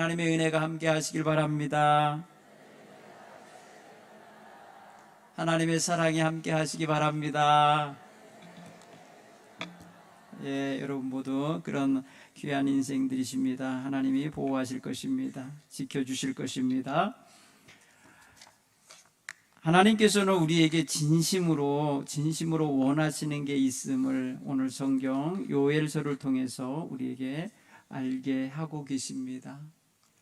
하나님의 은혜가 함께 하시길 바랍니다. 하나님의 사랑이 함께 하시기 바랍니다. 예, 여러분 모두 그런 귀한 인생들이십니다. 하나님이 보호하실 것입니다. 지켜주실 것입니다. 하나님께서는 우리에게 진심으로 진심으로 원하시는 게 있음을 오늘 성경 요엘서를 통해서 우리에게 알게 하고 계십니다.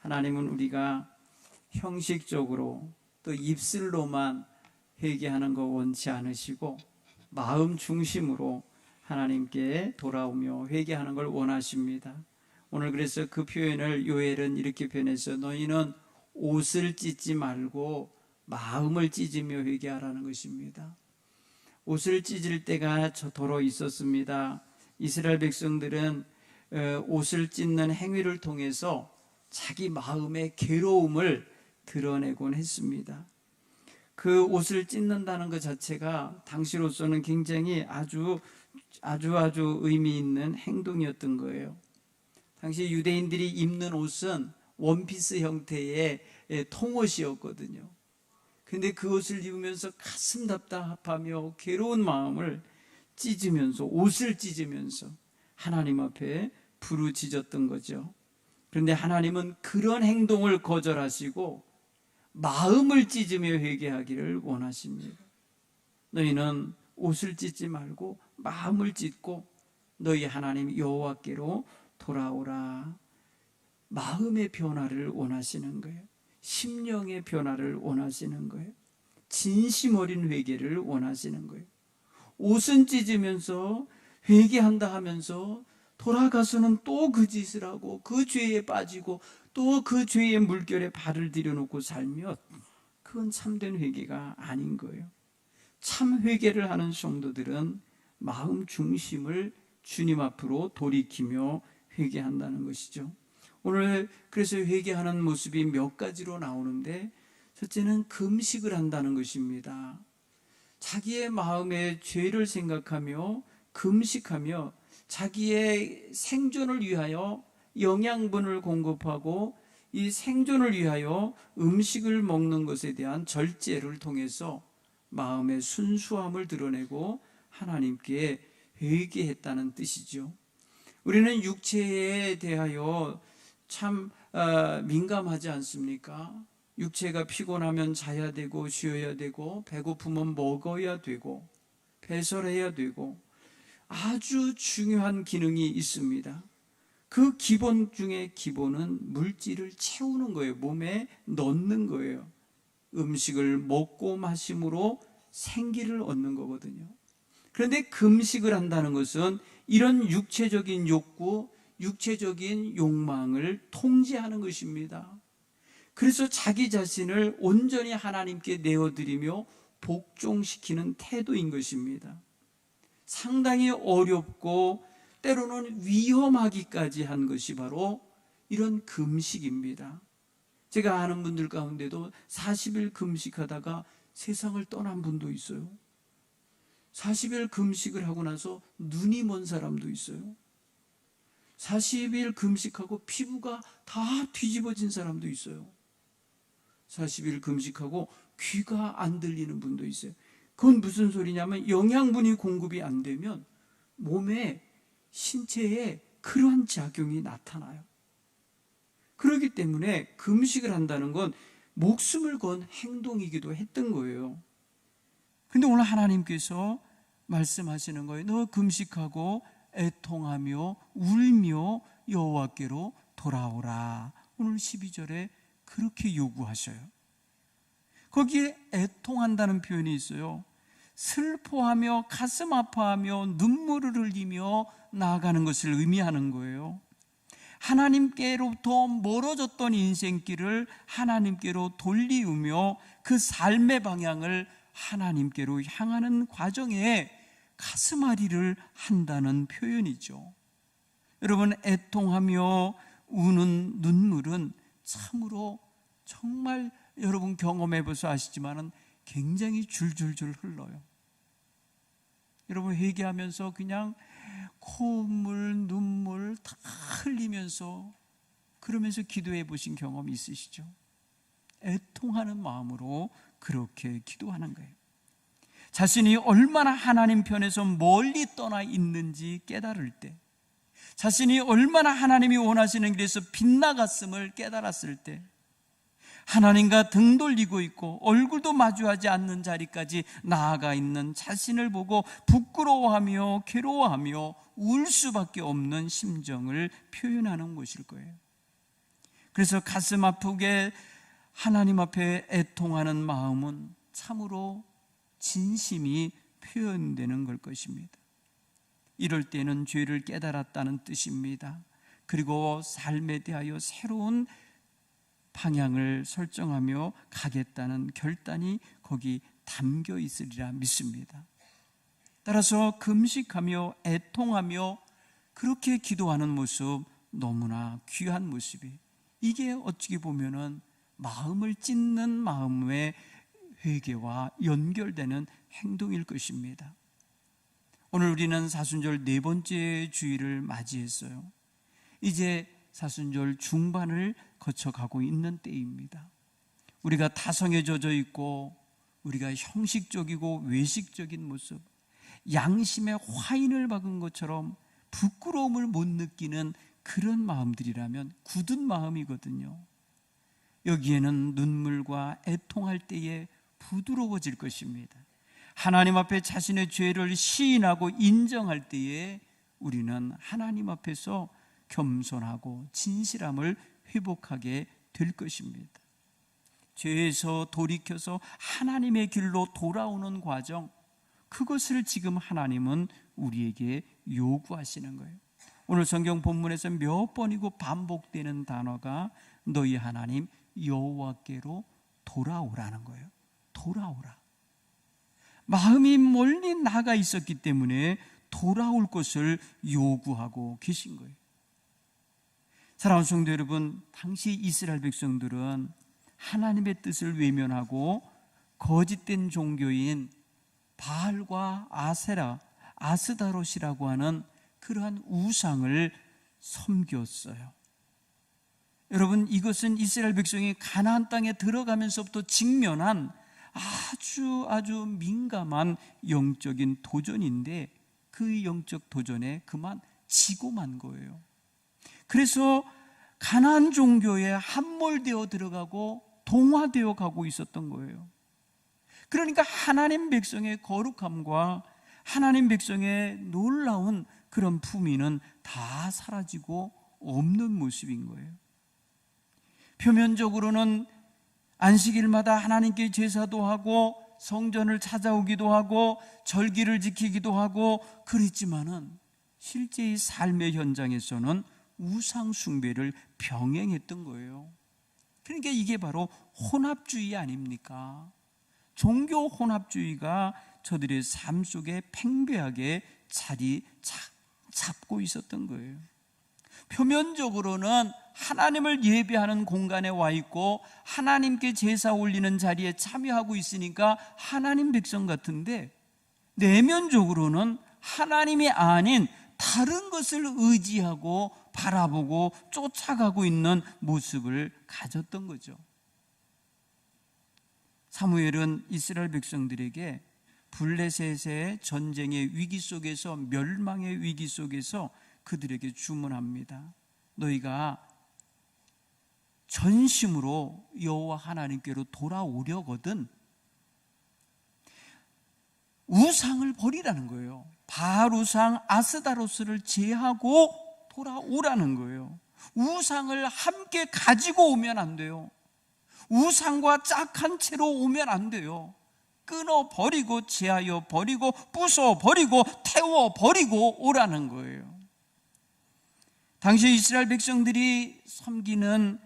하나님은 우리가 형식적으로 또 입술로만 회개하는 거 원치 않으시고 마음 중심으로 하나님께 돌아오며 회개하는 걸 원하십니다. 오늘 그래서 그 표현을 요엘은 이렇게 표현해서 너희는 옷을 찢지 말고 마음을 찢으며 회개하라는 것입니다. 옷을 찢을 때가 저도로 있었습니다. 이스라엘 백성들은 어, 옷을 찢는 행위를 통해서 자기 마음의 괴로움을 드러내곤 했습니다. 그 옷을 찢는다는 것 자체가 당시로서는 굉장히 아주 아주 아주 의미 있는 행동이었던 거예요. 당시 유대인들이 입는 옷은 원피스 형태의 통옷이었거든요. 근데 그 옷을 입으면서 가슴 답답하며 괴로운 마음을 찢으면서 옷을 찢으면서 하나님 앞에 부르짖었던 거죠. 그런데 하나님은 그런 행동을 거절하시고 마음을 찢으며 회개하기를 원하십니다. 너희는 옷을 찢지 말고 마음을 찢고 너희 하나님 여호와께로 돌아오라. 마음의 변화를 원하시는 거예요. 심령의 변화를 원하시는 거예요. 진심 어린 회개를 원하시는 거예요. 옷은 찢으면서 회개한다 하면서 돌아가서는 또 그 짓을 하고 그 죄에 빠지고 또 그 죄의 물결에 발을 들여놓고 살면 그건 참된 회개가 아닌 거예요. 참 회개를 하는 성도들은 마음 중심을 주님 앞으로 돌이키며 회개한다는 것이죠. 오늘 그래서 회개하는 모습이 몇 가지로 나오는데 첫째는 금식을 한다는 것입니다. 자기의 마음의 죄를 생각하며 금식하며 자기의 생존을 위하여 영양분을 공급하고 이 생존을 위하여 음식을 먹는 것에 대한 절제를 통해서 마음의 순수함을 드러내고 하나님께 회개했다는 뜻이죠. 우리는 육체에 대하여 참 어, 민감하지 않습니까? 육체가 피곤하면 자야 되고 쉬어야 되고 배고프면 먹어야 되고 배설해야 되고 아주 중요한 기능이 있습니다. 그 기본 중에 기본은 물질을 채우는 거예요. 몸에 넣는 거예요. 음식을 먹고 마심으로 생기를 얻는 거거든요. 그런데 금식을 한다는 것은 이런 육체적인 욕구, 육체적인 욕망을 통제하는 것입니다. 그래서 자기 자신을 온전히 하나님께 내어드리며 복종시키는 태도인 것입니다. 상당히 어렵고 때로는 위험하기까지 한 것이 바로 이런 금식입니다. 제가 아는 분들 가운데도 40일 금식하다가 세상을 떠난 분도 있어요. 40일 금식을 하고 나서 눈이 먼 사람도 있어요. 40일 금식하고 피부가 다 뒤집어진 사람도 있어요. 40일 금식하고 귀가 안 들리는 분도 있어요. 그건 무슨 소리냐면 영양분이 공급이 안 되면 몸에 신체에 그러한 작용이 나타나요. 그렇기 때문에 금식을 한다는 건 목숨을 건 행동이기도 했던 거예요. 근데 오늘 하나님께서 말씀하시는 거예요. 너 금식하고 애통하며 울며 여호와께로 돌아오라. 오늘 12절에 그렇게 요구하셔요. 거기에 애통한다는 표현이 있어요. 슬퍼하며 가슴 아파하며 눈물을 흘리며 나아가는 것을 의미하는 거예요. 하나님께로부터 멀어졌던 인생길을 하나님께로 돌리우며 그 삶의 방향을 하나님께로 향하는 과정에 가슴앓이를 한다는 표현이죠. 여러분, 애통하며 우는 눈물은 참으로 정말 여러분 경험해 보셔 아시지만은 굉장히 줄줄줄 흘러요. 여러분 회개하면서 그냥 콧물, 눈물 다 흘리면서 그러면서 기도해 보신 경험이 있으시죠? 애통하는 마음으로 그렇게 기도하는 거예요. 자신이 얼마나 하나님 편에서 멀리 떠나 있는지 깨달을 때, 자신이 얼마나 하나님이 원하시는 길에서 빗나갔음을 깨달았을 때, 하나님과 등 돌리고 있고 얼굴도 마주하지 않는 자리까지 나아가 있는 자신을 보고 부끄러워하며 괴로워하며 울 수밖에 없는 심정을 표현하는 것일 거예요. 그래서 가슴 아프게 하나님 앞에 애통하는 마음은 참으로 진심이 표현되는 걸 것입니다. 이럴 때는 죄를 깨달았다는 뜻입니다. 그리고 삶에 대하여 새로운 방향을 설정하며 가겠다는 결단이 거기 담겨 있으리라 믿습니다. 따라서 금식하며 애통하며 그렇게 기도하는 모습 너무나 귀한 모습이 이게 어찌 보면은 마음을 찢는 마음의 회개와 연결되는 행동일 것입니다. 오늘 우리는 사순절 네 번째 주일을 맞이했어요. 이제 사순절 중반을 거쳐가고 있는 때입니다. 우리가 타성에 젖어 있고 우리가 형식적이고 외식적인 모습, 양심의 화인을 박은 것처럼 부끄러움을 못 느끼는 그런 마음들이라면 굳은 마음이거든요. 여기에는 눈물과 애통할 때에 부드러워질 것입니다. 하나님 앞에 자신의 죄를 시인하고 인정할 때에 우리는 하나님 앞에서 겸손하고 진실함을 회복하게 될 것입니다. 죄에서 돌이켜서 하나님의 길로 돌아오는 과정, 그것을 지금 하나님은 우리에게 요구하시는 거예요. 오늘 성경 본문에서 몇 번이고 반복되는 단어가 너희 하나님 여호와께로 돌아오라는 거예요. 돌아오라. 마음이 멀리 나가 있었기 때문에 돌아올 것을 요구하고 계신 거예요. 사랑하는 성도 여러분, 당시 이스라엘 백성들은 하나님의 뜻을 외면하고 거짓된 종교인 바알과 아세라, 아스다롯이라고 하는 그러한 우상을 섬겼어요. 여러분, 이것은 이스라엘 백성이 가나안 땅에 들어가면서부터 직면한 아주 아주 민감한 영적인 도전인데 그 영적 도전에 그만 지고 만 거예요. 그래서 가난 종교에 함몰되어 들어가고 동화되어 가고 있었던 거예요. 그러니까 하나님 백성의 거룩함과 하나님 백성의 놀라운 그런 품위는 다 사라지고 없는 모습인 거예요. 표면적으로는 안식일마다 하나님께 제사도 하고 성전을 찾아오기도 하고 절기를 지키기도 하고 그랬지만은 실제의 삶의 현장에서는 우상 숭배를 병행했던 거예요. 그러니까 이게 바로 혼합주의 아닙니까? 종교 혼합주의가 저들의 삶 속에 팽배하게 자리 잡고 있었던 거예요. 표면적으로는 하나님을 예배하는 공간에 와 있고 하나님께 제사 올리는 자리에 참여하고 있으니까 하나님 백성 같은데 내면적으로는 하나님이 아닌 다른 것을 의지하고 바라보고 쫓아가고 있는 모습을 가졌던 거죠. 사무엘은 이스라엘 백성들에게 블레셋의 전쟁의 위기 속에서 멸망의 위기 속에서 그들에게 주문합니다. 너희가 전심으로 여호와 하나님께로 돌아오려거든 우상을 버리라는 거예요. 바루상 아스다로스를 제하고 돌아오라는 거예요. 우상을 함께 가지고 오면 안 돼요. 우상과 짝한 채로 오면 안 돼요. 끊어 버리고 제하여 버리고 부숴 버리고 태워 버리고 오라는 거예요. 당시 이스라엘 백성들이 섬기는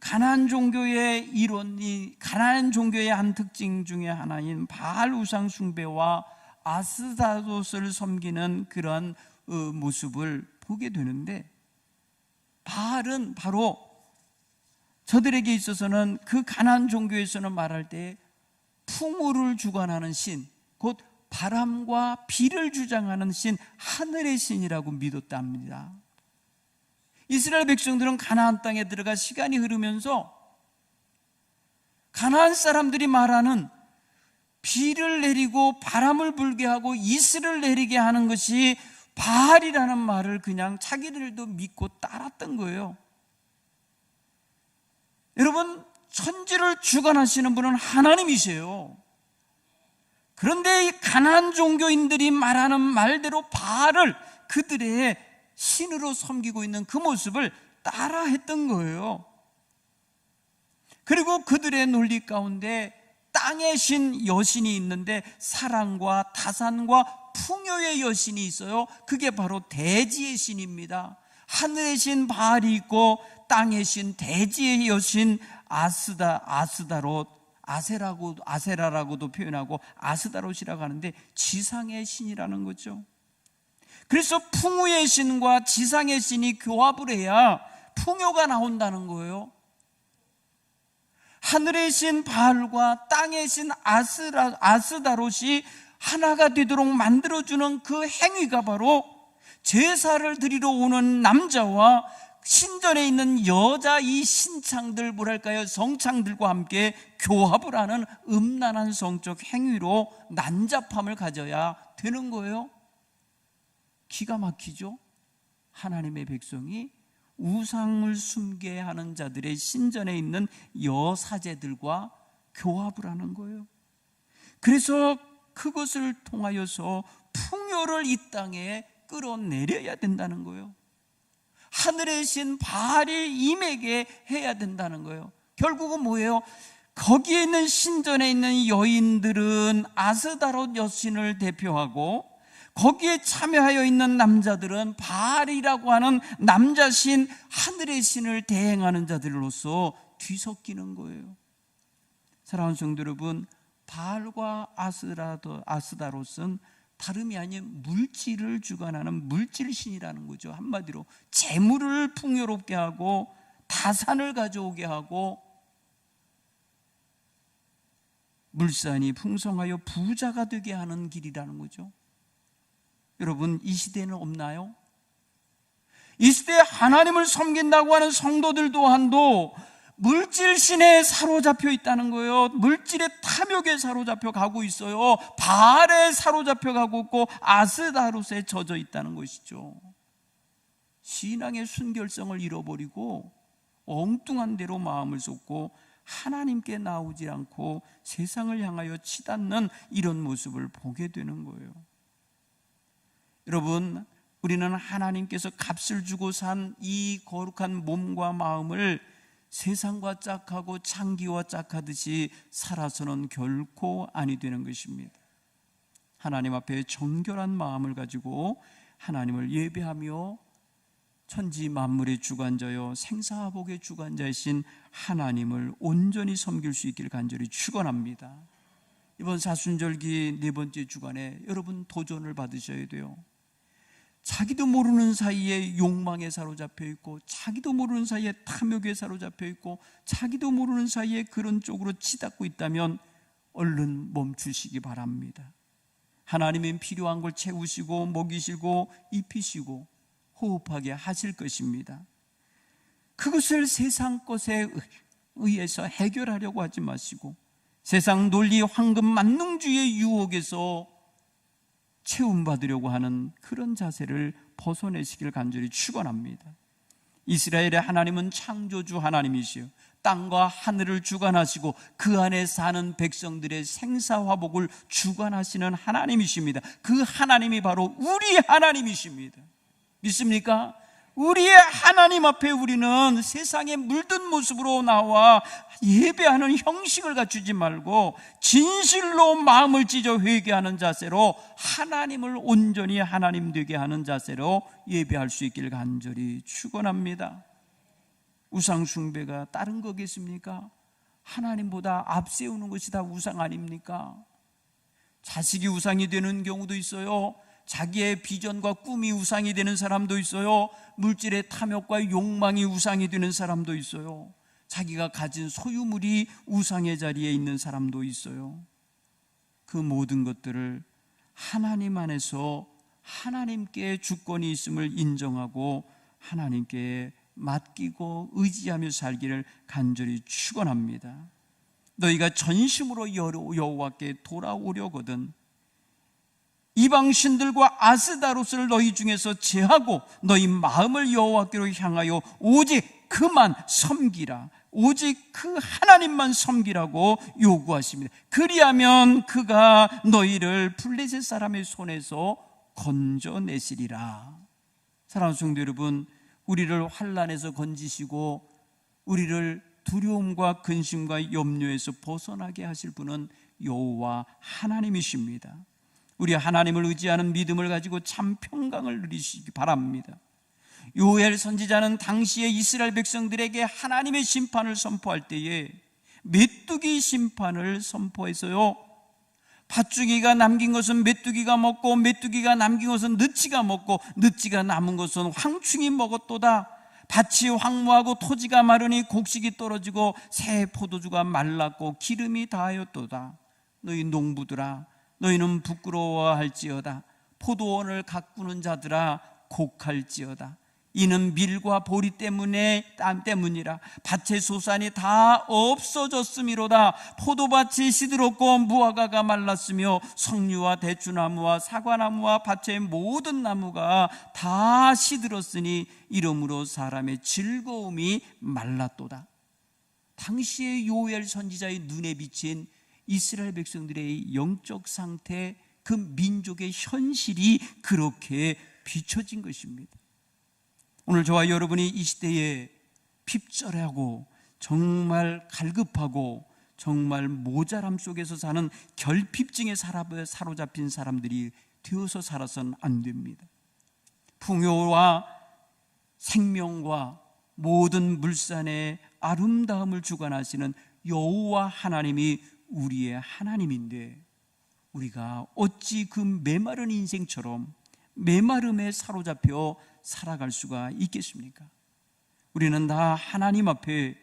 가난 종교의 이론이 가난 종교의 한 특징 중에 하나인 바알 우상 숭배와 아스다롯을 섬기는 그런 어, 모습을 보게 되는데 바알은 바로 저들에게 있어서는 그 가난 종교에서는 말할 때 풍우를 주관하는 신, 곧 바람과 비를 주장하는 신, 하늘의 신이라고 믿었답니다. 이스라엘 백성들은 가나안 땅에 들어가 시간이 흐르면서 가나안 사람들이 말하는 비를 내리고 바람을 불게 하고 이슬을 내리게 하는 것이 바알이라는 말을 그냥 자기들도 믿고 따랐던 거예요. 여러분, 천지를 주관하시는 분은 하나님이세요. 그런데 이 가난 종교인들이 말하는 말대로 바알을 그들의 신으로 섬기고 있는 그 모습을 따라 했던 거예요. 그리고 그들의 논리 가운데 땅의 신 여신이 있는데 사랑과 타산과 풍요의 여신이 있어요. 그게 바로 대지의 신입니다. 하늘의 신 바알이 있고 땅의 신 대지의 여신 아스다 아스다롯 아세라고 아세라라고도 표현하고 아스다롯이라고 하는데 지상의 신이라는 거죠. 그래서 풍우의 신과 지상의 신이 교합을 해야 풍요가 나온다는 거예요. 하늘의 신 바알과 땅의 신 아스라, 아스다롯이 하나가 되도록 만들어주는 그 행위가 바로 제사를 드리러 오는 남자와 신전에 있는 여자 이 신창들 뭐랄까요 성창들과 함께 교합을 하는 음란한 성적 행위로 난잡함을 가져야 되는 거예요. 기가 막히죠. 하나님의 백성이 우상을 숨게 하는 자들의 신전에 있는 여사제들과 교합을 하는 거예요. 그래서 그것을 통하여서 풍요를 이 땅에 끌어내려야 된다는 거예요. 하늘의 신 바알이 임에게 해야 된다는 거예요. 결국은 뭐예요? 거기에 있는 신전에 있는 여인들은 아스다롯 여신을 대표하고 거기에 참여하여 있는 남자들은 바알이라고 하는 남자 신 하늘의 신을 대행하는 자들로서 뒤섞이는 거예요. 사랑하는 성도 여러분, 바알과 아스라도 아스다롯은 다름이 아닌 물질을 주관하는 물질신이라는 거죠. 한마디로 재물을 풍요롭게 하고 다산을 가져오게 하고 물산이 풍성하여 부자가 되게 하는 길이라는 거죠. 여러분, 이 시대는 없나요? 이 시대에 하나님을 섬긴다고 하는 성도들 또한도 물질신에 사로잡혀 있다는 거예요. 물질의 탐욕에 사로잡혀 가고 있어요. 바알에 사로잡혀 가고 있고 아스다롯에 젖어 있다는 것이죠. 신앙의 순결성을 잃어버리고 엉뚱한 대로 마음을 쏟고 하나님께 나오지 않고 세상을 향하여 치닫는 이런 모습을 보게 되는 거예요. 여러분, 우리는 하나님께서 값을 주고 산 이 거룩한 몸과 마음을 세상과 짝하고 창기와 짝하듯이 살아서는 결코 아니 되는 것입니다. 하나님 앞에 정결한 마음을 가지고 하나님을 예배하며 천지 만물의 주관자여 생사복의 주관자이신 하나님을 온전히 섬길 수 있기를 간절히 축원합니다. 이번 사순절기 네 번째 주간에 여러분 도전을 받으셔야 돼요. 자기도 모르는 사이에 욕망에 사로잡혀 있고 자기도 모르는 사이에 탐욕에 사로잡혀 있고 자기도 모르는 사이에 그런 쪽으로 치닫고 있다면 얼른 멈추시기 바랍니다. 하나님은 필요한 걸 채우시고 먹이시고 입히시고 호흡하게 하실 것입니다. 그것을 세상 것에 의해서 해결하려고 하지 마시고 세상 논리 황금 만능주의 유혹에서 채움받으려고 하는 그런 자세를 벗어내시길 간절히 축원합니다. 이스라엘의 하나님은 창조주 하나님이시요 땅과 하늘을 주관하시고 그 안에 사는 백성들의 생사화복을 주관하시는 하나님이십니다. 그 하나님이 바로 우리 하나님이십니다. 믿습니까? 우리의 하나님 앞에 우리는 세상에 물든 모습으로 나와 예배하는 형식을 갖추지 말고 진실로 마음을 찢어 회개하는 자세로 하나님을 온전히 하나님 되게 하는 자세로 예배할 수 있기를 간절히 축원합니다. 우상 숭배가 다른 거겠습니까? 하나님보다 앞세우는 것이 다 우상 아닙니까? 자식이 우상이 되는 경우도 있어요. 자기의 비전과 꿈이 우상이 되는 사람도 있어요. 물질의 탐욕과 욕망이 우상이 되는 사람도 있어요. 자기가 가진 소유물이 우상의 자리에 있는 사람도 있어요. 그 모든 것들을 하나님 안에서 하나님께 주권이 있음을 인정하고 하나님께 맡기고 의지하며 살기를 간절히 축원합니다. 너희가 전심으로 여호와께 돌아오려거든 이방 신들과 아스다로스를 너희 중에서 제하고 너희 마음을 여호와께로 향하여 오직 그만 섬기라. 오직 그 하나님만 섬기라고 요구하십니다. 그리하면 그가 너희를 블레셋 사람의 손에서 건져내시리라. 사랑하는 성도 여러분, 우리를 환란에서 건지시고 우리를 두려움과 근심과 염려에서 벗어나게 하실 분은 여호와 하나님이십니다. 우리 하나님을 의지하는 믿음을 가지고 참 평강을 누리시기 바랍니다. 요엘 선지자는 당시의 이스라엘 백성들에게 하나님의 심판을 선포할 때에 메뚜기 심판을 선포해서요. 팥죽이가 남긴 것은 메뚜기가 먹고 메뚜기가 남긴 것은 느치가 먹고 느치가 남은 것은 황충이 먹었도다. 밭이 황무하고 토지가 마르니 곡식이 떨어지고 새 포도주가 말랐고 기름이 다하였도다. 너희 농부들아 너희는 부끄러워할지어다. 포도원을 가꾸는 자들아 곡할지어다. 이는 밀과 보리 때문에 땀 때문이라 밭의 소산이 다 없어졌음이로다 포도밭이 시들었고 무화과가 말랐으며 석류와 대추나무와 사과나무와 밭의 모든 나무가 다 시들었으니 이러므로 사람의 즐거움이 말랐도다 당시의 요엘 선지자의 눈에 비친 이스라엘 백성들의 영적 상태 그 민족의 현실이 그렇게 비춰진 것입니다 오늘 저와 여러분이 이 시대에 핍절하고 정말 갈급하고 정말 모자람 속에서 사는 결핍증에 사로잡힌 사람들이 되어서 살아서는 안 됩니다. 풍요와 생명과 모든 물산의 아름다움을 주관하시는 여호와 하나님이 우리의 하나님인데 우리가 어찌 그 메마른 인생처럼 메마름에 사로잡혀 살아갈 수가 있겠습니까? 우리는 다 하나님 앞에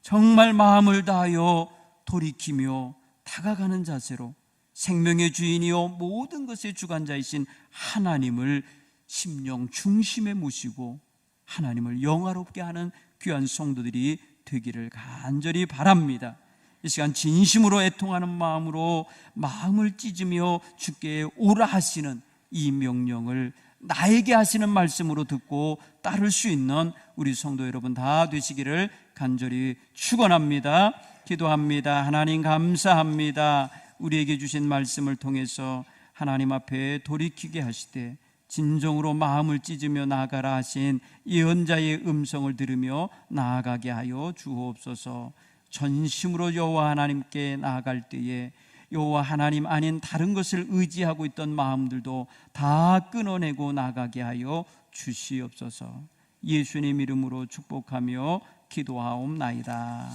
정말 마음을 다하여 돌이키며 다가가는 자세로 생명의 주인이요 모든 것의 주관자이신 하나님을 심령 중심에 모시고 하나님을 영화롭게 하는 귀한 성도들이 되기를 간절히 바랍니다. 이 시간 진심으로 애통하는 마음으로 마음을 찢으며 주께 오라 하시는 이 명령을 나에게 하시는 말씀으로 듣고 따를 수 있는 우리 성도 여러분 다 되시기를 간절히 축원합니다. 기도합니다. 하나님 감사합니다. 우리에게 주신 말씀을 통해서 하나님 앞에 돌이키게 하시되 진정으로 마음을 찢으며 나아가라 하신 예언자의 음성을 들으며 나아가게 하여 주옵소서. 전심으로 여호와 하나님께 나아갈 때에 여호와 하나님 아닌 다른 것을 의지하고 있던 마음들도 다 끊어내고 나가게 하여 주시옵소서. 예수님 이름으로 축복하며 기도하옵나이다.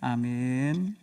아멘.